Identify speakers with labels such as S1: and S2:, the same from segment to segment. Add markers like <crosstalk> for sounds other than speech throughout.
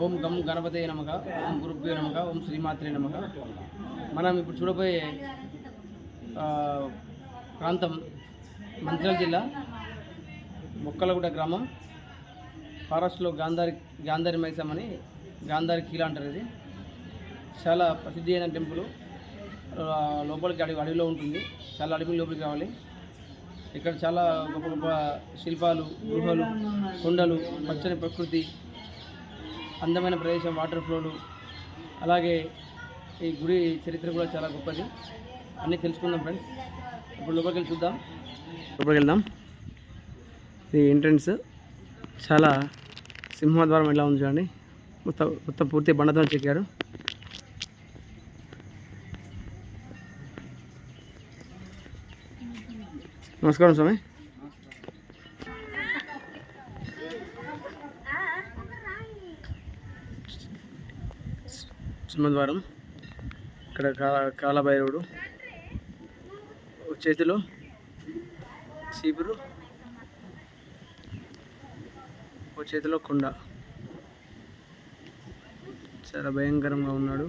S1: ఓం గం గణపతే నమక ఓం గురుభ్యో నమక ఓం శ్రీమాత్రే నమక మనం ఇప్పుడు చూడబోయే ప్రాంతం మంచిర్యాల జిల్లా మొక్కలగూడ గ్రామం ఫారెస్ట్లో గాంధారి గాంధారి మైసం అని గాంధారి కీల అంటారు ఇది. చాలా ప్రసిద్ధి అయిన టెంపుల్ లోపలికి అడవి అడవిలో ఉంటుంది. చాలా అడవి లోపలికి కావాలి ఇక్కడ చాలా గొప్ప గొప్ప శిల్పాలు గుహలు కొండలు పచ్చని ప్రకృతి అందమైన ప్రదేశం వాటర్ ఫ్లోలు అలాగే ఈ గుడి చరిత్ర కూడా చాలా గొప్పది. అన్నీ తెలుసుకుందాం ఫ్రెండ్స్ ఇప్పుడు లోపలికి వెళ్ళి చూద్దాం. లోపలికి వెళ్దాం. ఇది ఎంట్రన్స్ చాలా సింహద్వారం ఎలా ఉంది చూడండి. మొత్తం మొత్తం పూర్తి బండతో చెక్కారు. నమస్కారం స్వామి. సింహద్వారం ఇక్కడ కాల కాలభైరవుడు చేతిలో చీపురు ఓ చేతిలో కొండ. చాలా భయంకరంగా ఉన్నాడు.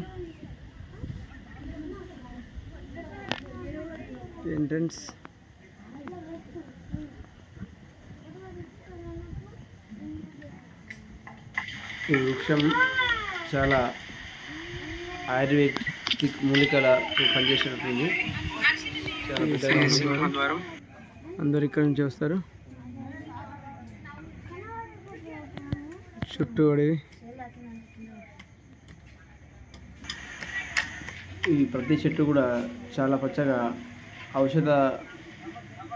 S1: ఎంట్రన్స్ ఈ వృక్షం చాలా ఆయుర్వేదిక్ మూలికల పనిచేసినట్టుంది. ఉంది. అందరు ఇక్కడ నుంచి వస్తారు. చుట్టూ అడవి ఈ ప్రతి చెట్టు కూడా చాలా పచ్చగా ఔషధ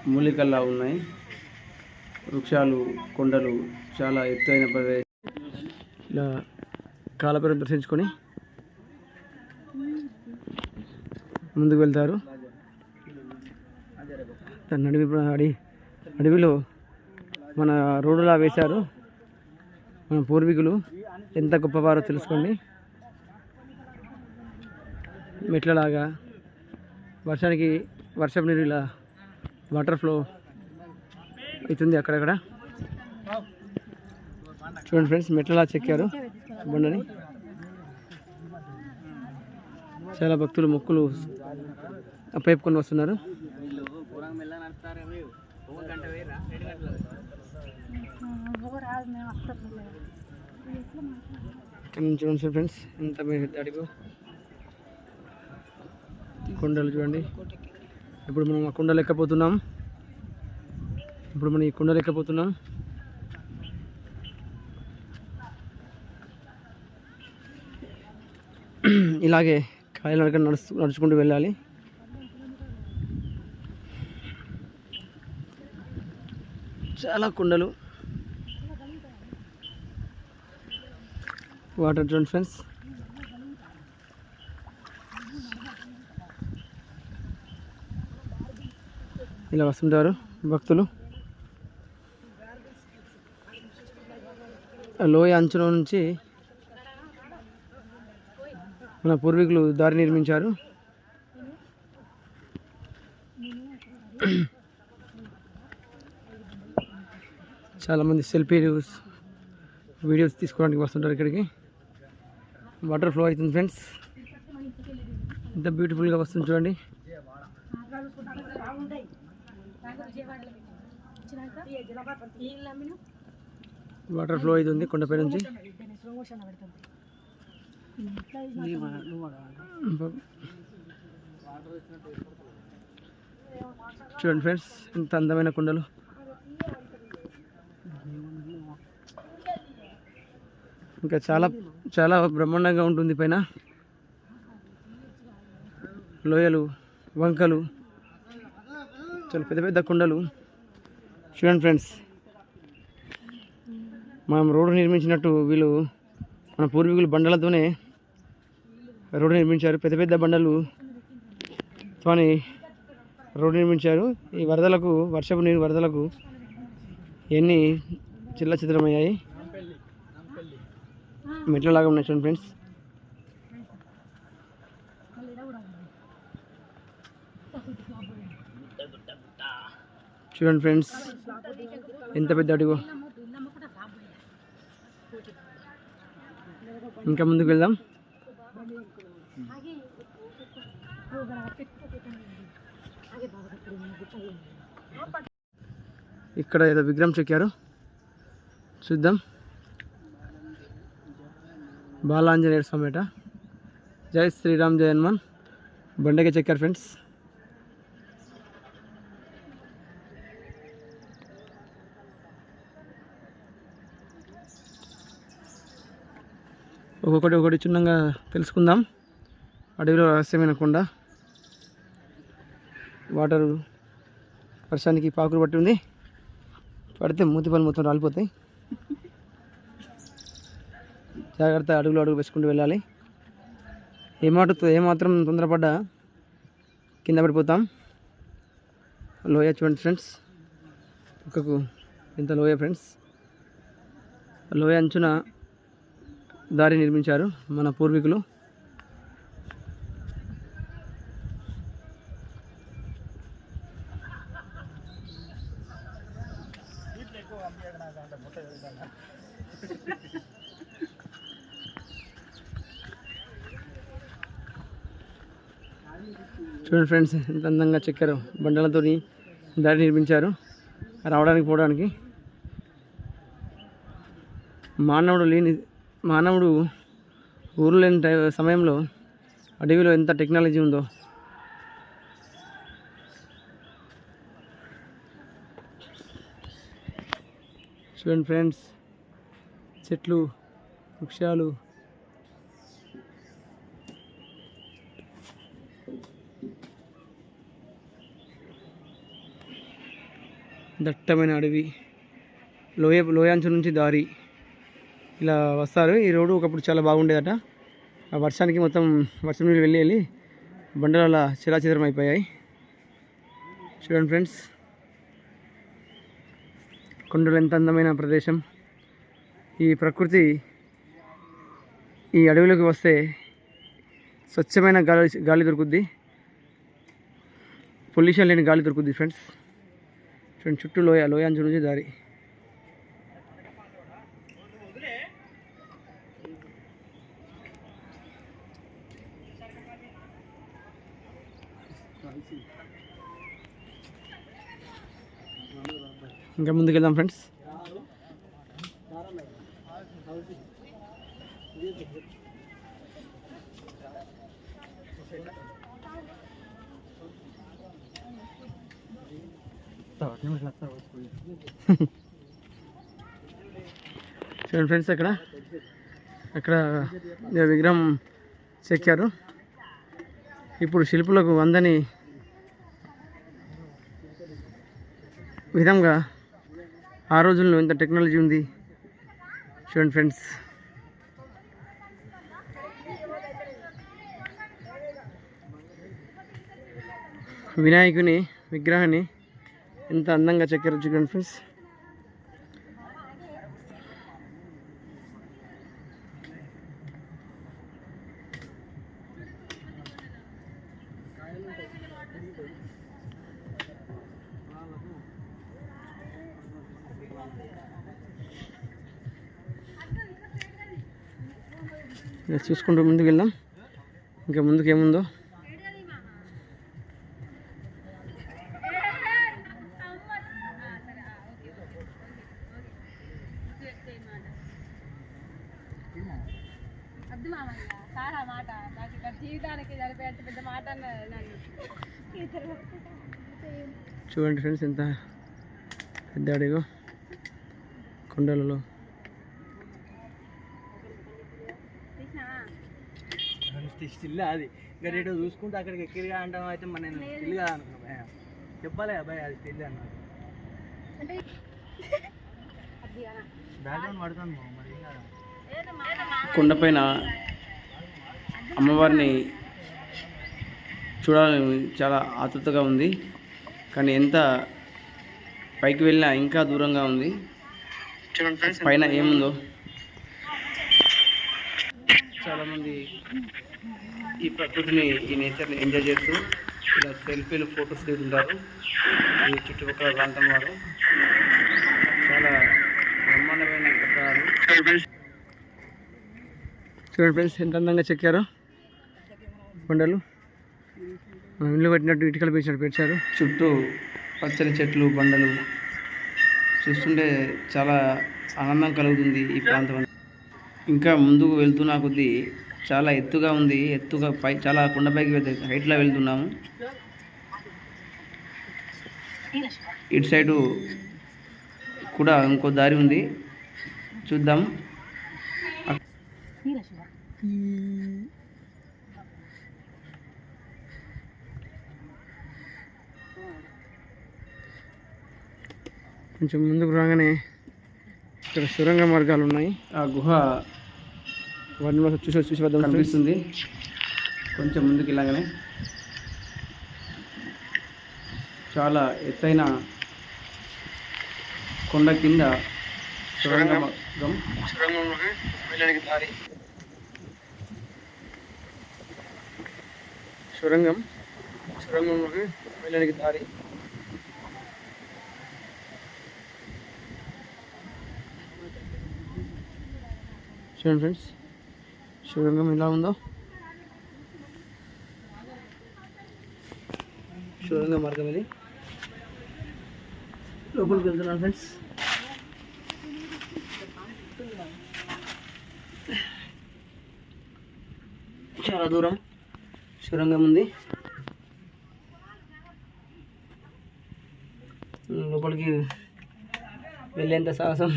S1: మూలికల్లా ఉన్నాయి. వృక్షాలు కొండలు చాలా ఎత్తైన ప్రదేశం. ఇలా కాలపురం దర్శించుకొని ముందుకు వెళ్తారు దాన్ని అడవి అడవి అడవిలో మన రోడ్డులా వేశారు. మన పూర్వీకులు. ఎంత గొప్పవారో తెలుసుకోండి. మెట్లలాగా వర్షానికి వర్షపు నీరు ఇలా వాటర్ ఫ్లో అవుతుంది అక్కడక్కడ. చూడండి ఫ్రెండ్స్ మెట్లలా చెక్కారు. బండని. చాలా భక్తులు మొక్కులు పేపుకొని వస్తున్నారు. చూడండి సార్ ఫ్రెండ్స్ ఎంత పెద్ద అడుగు? కొండలు చూడండి. ఇప్పుడు మనం ఆ కొండలు ఎక్కపోతున్నాం ఇప్పుడు మనం ఈ కొండలు ఎక్కపోతున్నాం <clears throat> ఇలాగే కాయలు నడక నడుచు నడుచుకుంటూ వెళ్ళాలి. చాలా కుండలు. వాటర్ చూడండి ఫ్రెండ్స్. ఇలా వస్తుంటారు భక్తులు. లోయ అంచులో నుంచి మన పూర్వీకులు దారి నిర్మించారు. చాలామంది సెల్ఫీలు వీడియోస్ తీసుకోవడానికి వస్తుంటారు ఇక్కడికి. వాటర్ ఫ్లో అవుతుంది ఫ్రెండ్స్ ఎంత బ్యూటిఫుల్గా వస్తుంది చూడండి. వాటర్ ఫ్లో అవుతుంది కొండపై నుంచి. చూడండి ఫ్రెండ్స్ ఎంత అందమైన కుండలు. ఇంకా చాలా చాలా బ్రహ్మాండంగా ఉంటుంది పైన. లోయలు వంకలు చాలా పెద్ద పెద్ద కుండలు. చూడండి ఫ్రెండ్స్ మనం రోడ్డు నిర్మించినట్టు వీళ్ళు మన పూర్వీకులు బండలతోనే రోడ్డు నిర్మించారు. పెద్ద పెద్ద బండలు తోని రోడ్డు నిర్మించారు. ఈ వరదలకు వర్షపు నీరు వరదలకు ఎన్ని చిల్ల చిత్రమయ్యాయి. మెట్లలాగా ఉన్నాయి చూడండి ఫ్రెండ్స్. చూడండి ఫ్రెండ్స్ ఎంత పెద్ద అడుగు. ఇంకా ముందుకు వెళ్దాం. ఇక్కడ ఏదో విగ్రహం చెక్కారు. చూద్దాం. బాలాంజనేయ స్వామిట జై శ్రీరామ్ జయన్మన్ హనుమాన్. బండగా చెక్కారు ఫ్రెండ్స్ ఒక్కొక్కటి ఒకటి చిన్నంగా తెలుసుకుందాం. అడవిలో రహస్యమైన కొండ. వాటర్ వర్షానికి పాకులు పట్టి ఉంది. పడితే మూతి మొత్తం రాలిపోతాయి. జాగ్రత్త అడుగులు అడుగు వేసుకుంటూ వెళ్ళాలి. ఏమాట ఏమాత్రం తొందరపడ్డా కింద పడిపోతాం. లోయ చూడండి ఫ్రెండ్స్. పక్కకు ఇంత లోయ ఫ్రెండ్స్. లోయ అంచున దారి నిర్మించారు మన పూర్వీకులు. చూడండి ఫ్రెండ్స్ ఎంత అందంగా చెక్కారు. బండలతో దారి నిర్మించారు. రావడానికి పోవడానికి. మానవుడు లేని మానవుడు ఊరు లేని టై సమయంలో అడవిలో ఎంత టెక్నాలజీ ఉందో. చూడండి ఫ్రెండ్స్ చెట్లు వృక్షాలు. దట్టమైన అడవి లోయ లోయాంచు నుంచి దారి. ఇలా వస్తారు. ఈ రోడ్డు ఒకప్పుడు చాలా బాగుండేదట. ఆ వర్షానికి మొత్తం వర్షం నీళ్ళు వెళ్ళి వెళ్ళి బండలు అలా అయిపోయాయి. చూడండి ఫ్రెండ్స్. కొండలు ఎంత అందమైన ప్రదేశం. ఈ ప్రకృతి ఈ అడవిలోకి వస్తే స్వచ్ఛమైన గాలి గాలి దొరుకుద్ది. పొల్యూషన్ లేని గాలి దొరుకుద్ది ఫ్రెండ్స్. చూడండి చుట్టూ లోయ లోయ అని నుంచి దారి. ఇంకా ముందుకెళ్దాం ఫ్రెండ్స్. చూడండి ఫ్రెండ్స్ అక్కడ. అక్కడ విగ్రహం చెక్కారు. ఇప్పుడు శిల్పులకు వందని విధంగా ఆ రోజుల్లో ఇంత టెక్నాలజీ ఉంది. చూడండి ఫ్రెండ్స్. వినాయకుని విగ్రహాన్ని ఎంత అందంగా చెక్కారు చూడండి ఫ్రెండ్స్. ఇలా చూసుకుంటూ ముందుకు వెళ్దాం. ఇంకా ముందుకు ఏముందో?
S2: మాట నాకు పెద్ద మాట
S1: చూడండి ఫ్రెండ్స్ ఎంత పెద్ద అడిగో కొండలలో.
S3: స్టిల్ అది. ఇంకా రేటు చూసుకుంటే అక్కడికి ఎక్కిరిగా అంటాం అయితే మన నేను స్టిల్ కాదు అనుకున్నా. భయ చెప్పాలి అబ్బాయి అది స్టిల్ అన్న. బ్యాక్గ్రౌండ్ పడుతుంది మరి
S1: కొండపైన అమ్మవారిని చూడాలని చాలా ఆతృతగా ఉంది. కానీ ఎంత పైకి వెళ్ళినా ఇంకా దూరంగా ఉంది. పైన ఏముందో? చాలామంది ఈ ప్రకృతిని ఈ నేచర్ని ఎంజాయ్ చేస్తూ ఇలా సెల్ఫీలు ఫొటోస్ తీసుకుంటారు ఈ చుట్టుపక్కల ప్రాంతం వారు. చాలా బ్రహ్మాండమైన కట్టడాలు చూడండి ఫ్రెండ్స్ ఎంత అందంగా చెక్కారు. కొండలు. మనం ఇల్లు పెట్టినట్టు ఇటుకలు పెంచినట్టు పెట్టారు చుట్టూ పచ్చని చెట్లు బండలు. చూస్తుంటే చాలా ఆనందం కలుగుతుంది ఈ ప్రాంతం ఇంకా ముందుకు వెళ్తున్నా కొద్దీ చాలా ఎత్తుగా ఉంది ఎత్తుగా పై చాలా కొండపైకి వెళ్తే హైట్లో వెళ్తున్నాము. ఇటు సైడు కూడా ఇంకో దారి ఉంది. చూద్దాం. కొంచెం ముందుకు రాగానే ఇక్కడ సొరంగ మార్గాలు ఉన్నాయి. ఆ గుహ మనం చూసి చూసి వద్దాం కనిపిస్తుంది. కొంచెం ముందుకు ఇలాగనే. చాలా ఎత్తైన కొండ కింద సొరంగ. మార్గం. సొరంగంలోకి వెళ్ళడానికి దారి. సొరంగం. సొరంగంలోకి వెళ్ళడానికి దారి. చూడండి ఫ్రెండ్స్. శివలింగం ఎలా ఉందో. శివలింగ మార్గం ఇది. లోపలికి వెళ్తున్నాను ఫ్రెండ్స్. చాలా దూరం. శివరంగం ఉంది. లోపలికి వెళ్ళేంత సాహసం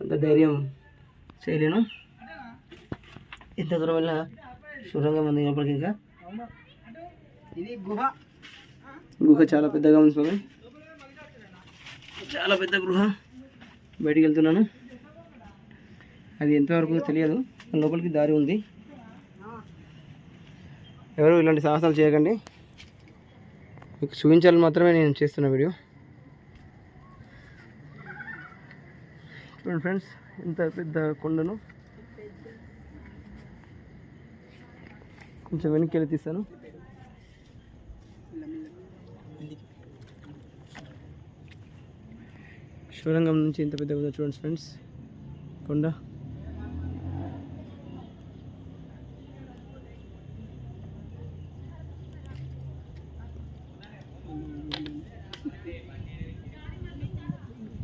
S1: అంత ధైర్యం చేయలేను. ఎంత దూరం వెళ్ళినా సురంగం ఉంది లోపలికి ఇంకా?
S3: ఇది గుహ
S1: గుహ చాలా పెద్దగా ఉంది స్వామి. చాలా పెద్ద గృహ. బయటికి వెళ్తున్నాను. అది ఎంతవరకు తెలియదు లోపలికి దారి ఉంది. ఎవరు ఇలాంటి సాహసాలు చేయకండి. మీకు చూపించాలని మాత్రమే నేను చేస్తున్న వీడియో. చూడండి ఫ్రెండ్స్ ఇంత పెద్ద కొండను. కొంచెం వెనక్కి వెళ్ళి తీస్తాను. శివరంగం నుంచి ఇంత పెద్ద ఉందో చూడండి ఫ్రెండ్స్ కొండ.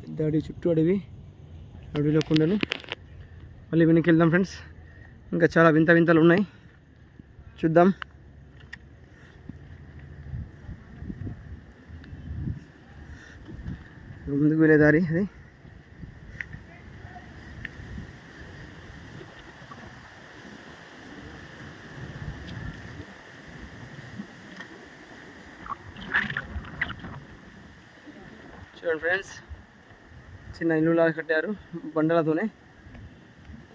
S1: పెద్ద అడవి చుట్టూ అడవి అడవిలో కొండలు. మళ్ళీ వెనక్కి వెళ్దాం ఫ్రెండ్స్ ఇంకా చాలా వింత వింతలు ఉన్నాయి. చూద్దాం. ముందుకు వెళ్ళే దారి అది. చూడండి ఫ్రెండ్స్ చిన్న ఇల్లు లాగా కట్టారు బండలతోనే.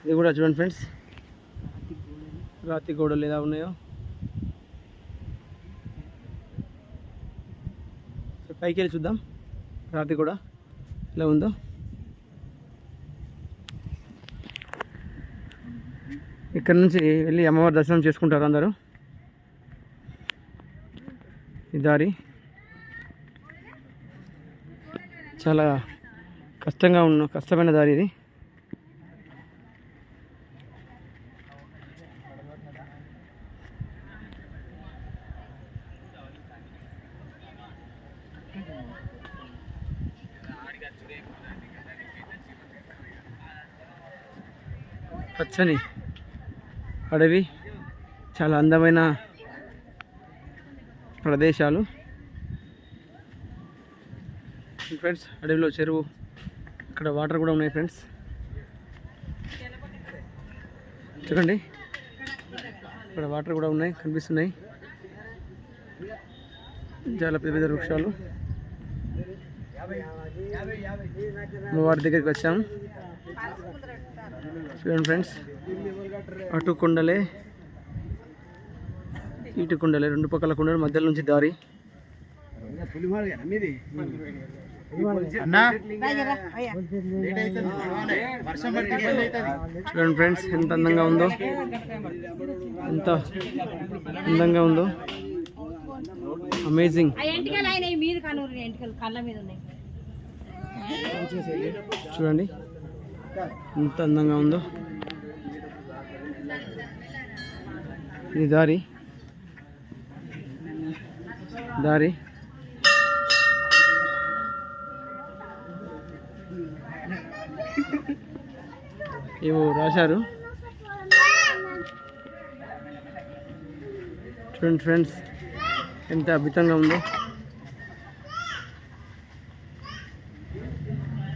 S1: ఇది కూడా చూడండి ఫ్రెండ్స్. రాతి గోడలు ఎలా ఉన్నాయో. పైకి వెళ్ళి చూద్దాం. రాతి కూడా ఎలా ఉందో. ఇక్కడ నుంచి వెళ్ళి అమ్మవారి దర్శనం చేసుకుంటారు అందరూ. ఈ దారి చాలా కష్టంగా ఉన్న కష్టమైన దారి ఇది. పచ్చని అడవి. చాలా అందమైన ప్రదేశాలు. ఫ్రెండ్స్ అడవిలో చెరువు. ఇక్కడ వాటర్ కూడా ఉన్నాయి ఫ్రెండ్స్ చూడండి ఇక్కడ వాటర్ కూడా ఉన్నాయి కనిపిస్తున్నాయి. చాలా పెద్ద పెద్ద వృక్షాలు. అమ్మవారి దగ్గరికి వచ్చాము చూడండి ఫ్రెండ్స్. అటు కొండలే ఇటు కొండలే రెండు పక్కల కొండలు మధ్యలో నుంచి దారి. చూడండి ఫ్రెండ్స్ ఎంత అందంగా ఉందో. ఎంత అందంగా ఉందో. అమేజింగ్ చూడండి. ఎంత అందంగా ఉందో. ఇది దారి. దారి. ఏవో రాశారు. చూడండి ఫ్రెండ్స్ ఎంత అద్భుతంగా ఉందో.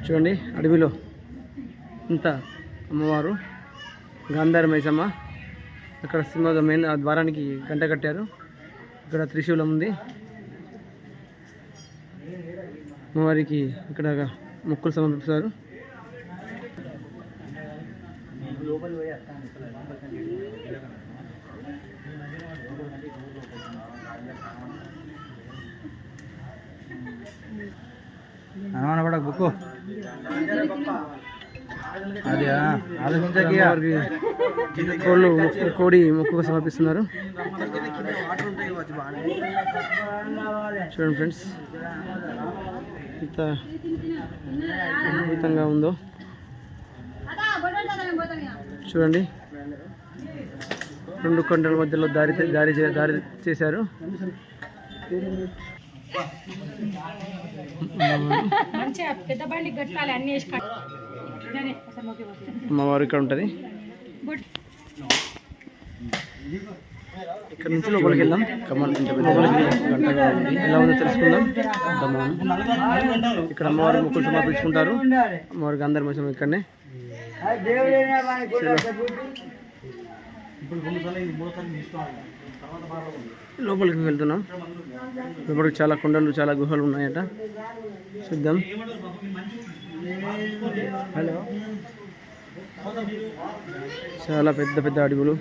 S1: చూడండి అడవిలో. ఇంత అమ్మవారు గాంధార మైసమ్మ ఇక్కడ సింహ మెయిన్ ద్వారానికి గంట కట్టారు. ఇక్కడ త్రిశూలం ఉంది. అమ్మవారికి ఇక్కడ మొక్కులు సమర్పిస్తారు.
S3: లోపలి పోయి బుక్కు. అది ఆలోచించకి.
S1: కోళ్ళు మొక్కు కోడి మొక్కుగా సమర్పిస్తున్నారు. చూడండి ఫ్రెండ్స్ ఎంత అద్భుతంగా ఉందో. చూడండి రెండు కొండల మధ్యలో దారి దారి దారి చేశారు.
S2: మంచిగా పెద్ద బండి కట్టాలి అన్ని వేసి
S1: అమ్మవారు ఇక్కడ ఉంటుంది. ఇక్కడ నుంచి లోపలికి వెళ్దాం. కమాన్ లోపలికి గంటగా ఉంది. ఎలా ఉందో తెలుసుకుందాం. కమాన్ ఇక్కడ అమ్మవారి ముక్కులు సమర్పించుకుంటారు అమ్మవారికి అందరి మధ్య ఇక్కడనే. లోపలికి వెళ్తున్నాం. లోపలికి చాలా కొండలు చాలా గుహలు ఉన్నాయట. చూద్దాం. హలో. చాలా పెద్ద పెద్ద అడవులు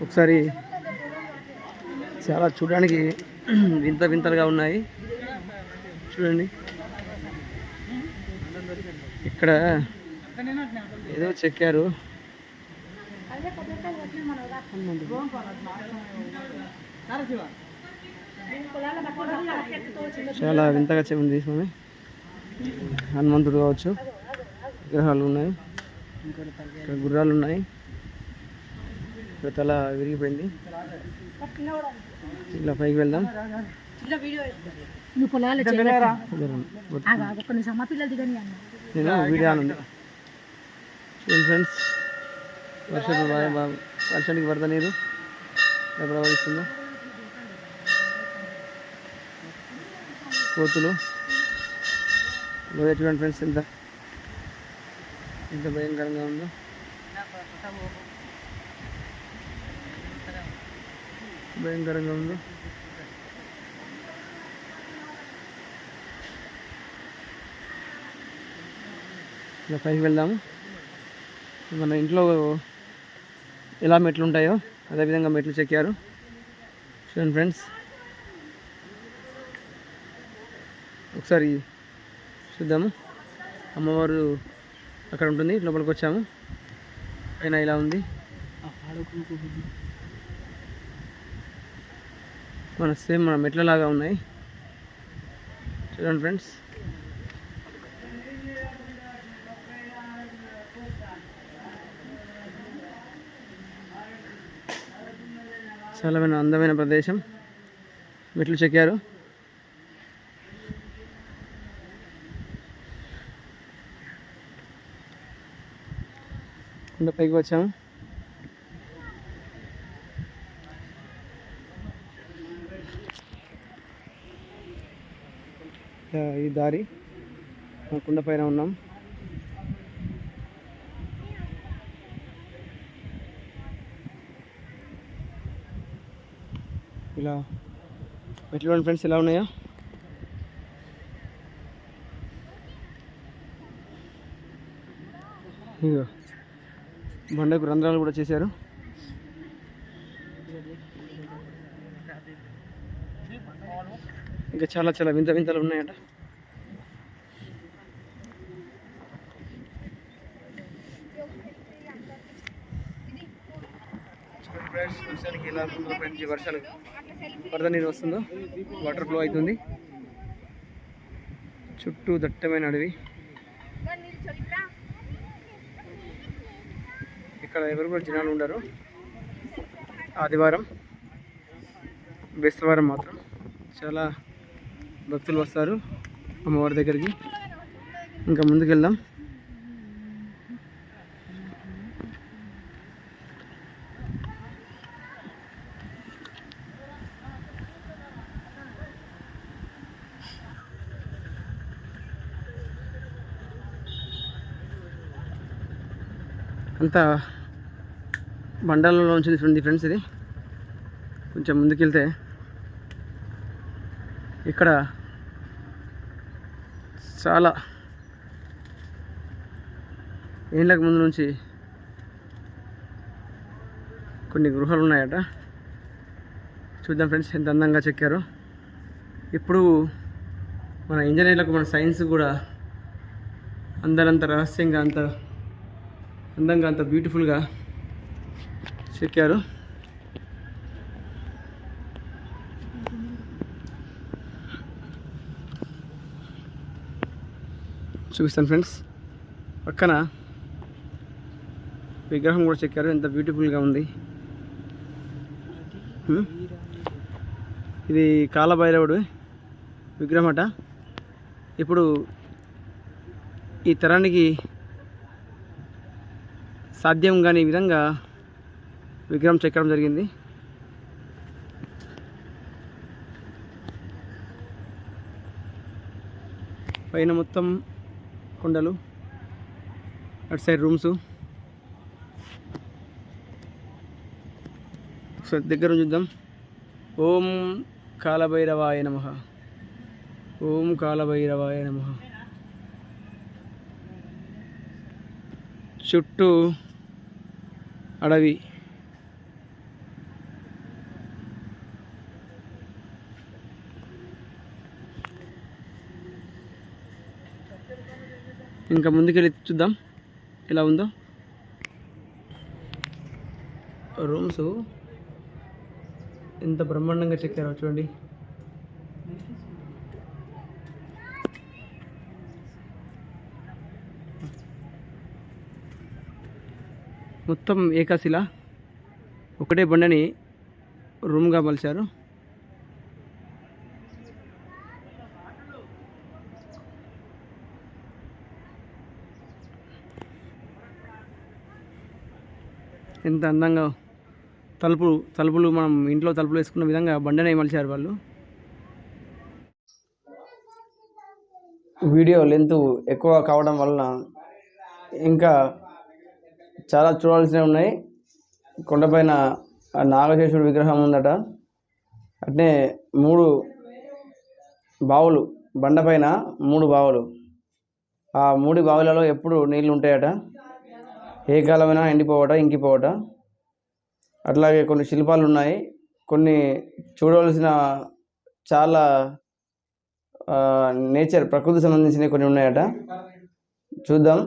S1: ఒకసారి చాలా చూడడానికి వింత వింతలుగా ఉన్నాయి. చూడండి. ఇక్కడ ఏదో చెక్కారు. చాలా వింతగా చె- ఉంది స్వామి. హనుమంతుడు కావచ్చు విగ్రహాలు ఉన్నాయి ఇక్కడ గుర్రాలు ఉన్నాయి. ఇక్కడ తల విరిగిపోయింది. ఇలా పైకి వెళ్దాం.
S2: నువ్వు పొలాలు ఒక్క నిమిషం మా పిల్లలు దిగని
S1: నేను వీడియో ఉంది. చూడండి ఫ్రెండ్స్ వర్షం వర్షానికి వరద నీరు ఎలా ప్రవహిస్తుందో. కోతులు. లోయ చూడండి ఫ్రెండ్స్ ఎంత? ఎంత భయంకరంగా ఉందో. భయంకరంగా ఉందో. ఇలా పైకి వెళ్దాము. మన ఇంట్లో ఎలా మెట్లు ఉంటాయో అదేవిధంగా మెట్లు చెక్కారు. చూడండి ఫ్రెండ్స్ ఒకసారి చూద్దాము. అమ్మవారు అక్కడ ఉంటుంది లోపలికి వచ్చాము. పైన ఇలా ఉంది. మన సేమ్ మన మెట్లలాగా ఉన్నాయి. చూడండి ఫ్రెండ్స్. చాలా అందమైన ప్రదేశం. మెట్లు చెక్కారు. కొండ పైకి వచ్చాము ఈ దారి కుండ కొండ పైన ఉన్నాం. ఇలా మెట్లు ఫ్రెండ్స్ ఎలా ఉన్నాయో? ఇగో బండకు రంధ్రాలు కూడా చేశారు. ఇంకా చాలా చాలా వింత వింతలు ఉన్నాయట. వర్షానికి ఎలా ఉంటుందో ఫ్రెండ్స్ వర్షాలు వరద నీరు వస్తుందో? వాటర్ ఫ్లో అవుతుంది. చుట్టూ దట్టమైన అడవి. ఇక్కడ ఎవరు కూడా జనాలు ఉండరు. ఆదివారం బేస్తవారం మాత్రం చాలా భక్తులు వస్తారు అమ్మవారి దగ్గరికి. ఇంకా ముందుకెళ్దాం. అంతా బండాలలో ఉంచింది ఫ్రెండ్స్ ఇది. కొంచెం ముందుకెళ్తే ఇక్కడ చాలా ఏళ్ళకు ముందు నుంచి కొన్ని గృహాలు ఉన్నాయట. చూద్దాం ఫ్రెండ్స్ ఎంత అందంగా చెక్కారు. ఇప్పుడు మన ఇంజనీర్లకు మన సైన్స్ కూడా అందరంత రహస్యంగా అంత అందంగా అంత బ్యూటిఫుల్గా చెక్కారు. చూపిస్తాను ఫ్రెండ్స్. పక్కన విగ్రహం కూడా చెక్కారు. ఎంత బ్యూటిఫుల్గా ఉంది. ఇది కాలభైరవుడు విగ్రహం అట. ఇప్పుడు ఈ తరానికి సాధ్యం కాని విధంగా విగ్రహం చెక్కడం జరిగింది. పైన మొత్తం కొండలు అటు సైడ్ రూమ్స్. ఒకసారి దగ్గర నుంచి చూద్దాం. ఓం కాలభైరవాయ నమ. ఓం కాలభైరవాయ నమ. చుట్టూ అడవి. ఇంకా ముందుకెళ్ళి చూద్దాం. ఎలా ఉందో. రూమ్స్ ఎంత బ్రహ్మాండంగా చెక్కారో చూడండి. మొత్తం ఏకాశిల. ఒకటే బండని రూమ్గా మలిచారు. ఎంత అందంగా తలుపులు తలుపులు మనం ఇంట్లో తలుపులు వేసుకున్న విధంగా బండనే మలిచారు వాళ్ళు. వీడియో లెంత్ ఎక్కువ కావడం వలన ఇంకా చాలా చూడాల్సినవి ఉన్నాయి. కొండపైన నాగశేషుడు విగ్రహం ఉందట. అట్నే మూడు బావులు బండపైన మూడు బావులు. ఆ మూడు బావులలో ఎప్పుడు నీళ్ళు ఉంటాయట? ఏ కాలమైనా ఎండిపోవట ఇంకిపోవట? అట్లాగే కొన్ని శిల్పాలు ఉన్నాయి కొన్ని చూడవలసిన చాలా నేచర్ ప్రకృతి సంబంధించినవి కొన్ని ఉన్నాయట. చూద్దాం.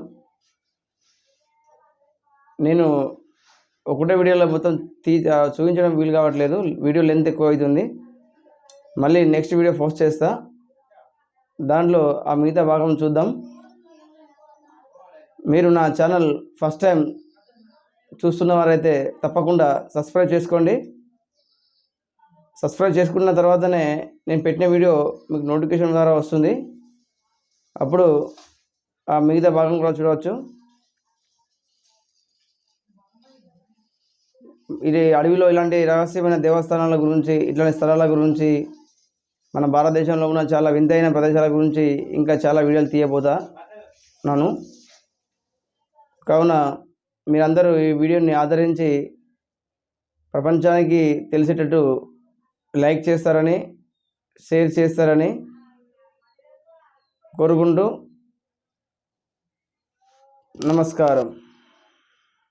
S1: నేను ఒకటే వీడియోలో మొత్తం తీ చూపించడం వీలు కావట్లేదు. వీడియో లెంత్ ఎక్కువ అవుతుంది మళ్ళీ నెక్స్ట్ వీడియో పోస్ట్ చేస్తా. దాంట్లో ఆ మిగతా భాగం చూద్దాం. మీరు నా ఛానల్ ఫస్ట్ టైం చూస్తున్న వారైతే తప్పకుండా సబ్స్క్రైబ్ చేసుకోండి. సబ్స్క్రైబ్ చేసుకున్న తర్వాతనే నేను పెట్టిన వీడియో మీకు నోటిఫికేషన్ ద్వారా వస్తుంది. అప్పుడు ఆ మిగతా భాగం కూడా చూడవచ్చు. ఇది అడవిలో ఇలాంటి రహస్యమైన దేవస్థానాల గురించి ఇట్లాంటి స్థలాల గురించి మన భారతదేశంలో ఉన్న చాలా వింతైన ప్రదేశాల గురించి ఇంకా చాలా వీడియోలు తీయబోతా నాను కావున మీరందరూ ఈ వీడియోని ఆదరించి ప్రపంచానికి తెలిసేటట్టు లైక్ చేస్తారని షేర్ చేస్తారని కోరుకుంటూ నమస్కారం.